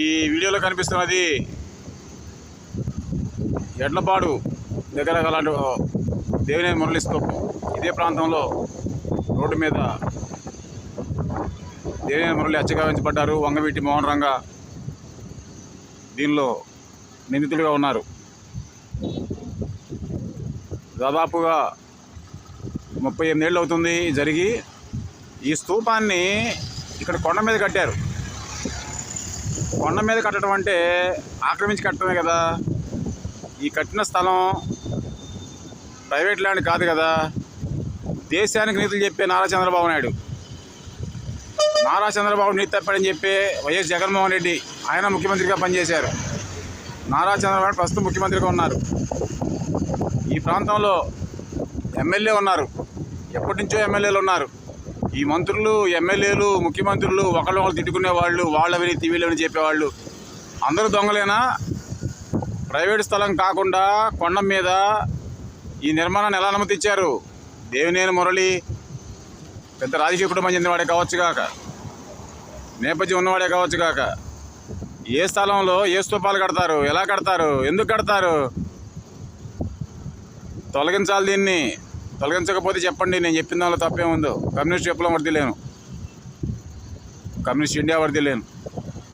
ఈ వీడియోలో కనిపిస్తున్నది ఎడ్లపాడు దగ్గర గల దేవినేని మురళీస్తోపు ఇదే ప్రాంతంలో రోడ్డు మీద దేవినేని మురళి హత్యగావించబడ్డారు. వంగవీటి మోహన్ రంగ దీనిలో నిందితుడిగా ఉన్నారు. దాదాపుగా ముప్పై ఎనిమిదేళ్ళు అవుతుంది. జరిగి ఈ స్తూపాన్ని ఇక్కడ కొండ మీద కట్టారు. కొండ మీద కట్టడం అంటే ఆక్రమించి కట్టడమే కదా. ఈ కట్టిన స్థలం ప్రైవేట్ ల్యాండ్ కాదు కదా. దేశానికి నీతులు చెప్పే నారా చంద్రబాబు నాయుడు. నారా చంద్రబాబు నీతి తప్పాడని చెప్పి వైఎస్ జగన్మోహన్ రెడ్డి ఆయన ముఖ్యమంత్రిగా పనిచేశారు. నారా చంద్రబాబు ప్రస్తుతం ముఖ్యమంత్రిగా ఉన్నారు. ఈ ప్రాంతంలో ఎమ్మెల్యే ఉన్నారు. ఎప్పటి నుంచో ఎమ్మెల్యేలు ఉన్నారు. ఈ మంత్రులు ఎమ్మెల్యేలు ముఖ్యమంత్రులు ఒకళ్ళు ఒకళ్ళు తిట్టుకునే వాళ్ళు వాళ్ళవని టీవీలోని చెప్పేవాళ్ళు. అందరూ దొంగలేనా? ప్రైవేట్ స్థలం కాకుండా కొండ మీద ఈ నిర్మాణాన్ని ఎలా అనుమతించారు? దేవినేని మురళి పెద్ద రాజకీయ కుటుంబం చెందినవాడే కావచ్చు కాక నేపథ్యం ఉన్నవాడే కావచ్చు కాక ఏ స్థలంలో ఏ స్తూపాలు కడతారు? ఎలా కడతారు? ఎందుకు కడతారు? తొలగించాలి దీన్ని. తొలగించకపోతే చెప్పండి నేను చెప్పిన దానిలో తప్పేముందో. కమ్యూనిస్ట్ విప్లవం వర్దిలేను కమ్యూనిస్ట్ ఇండియా వర్దిలేను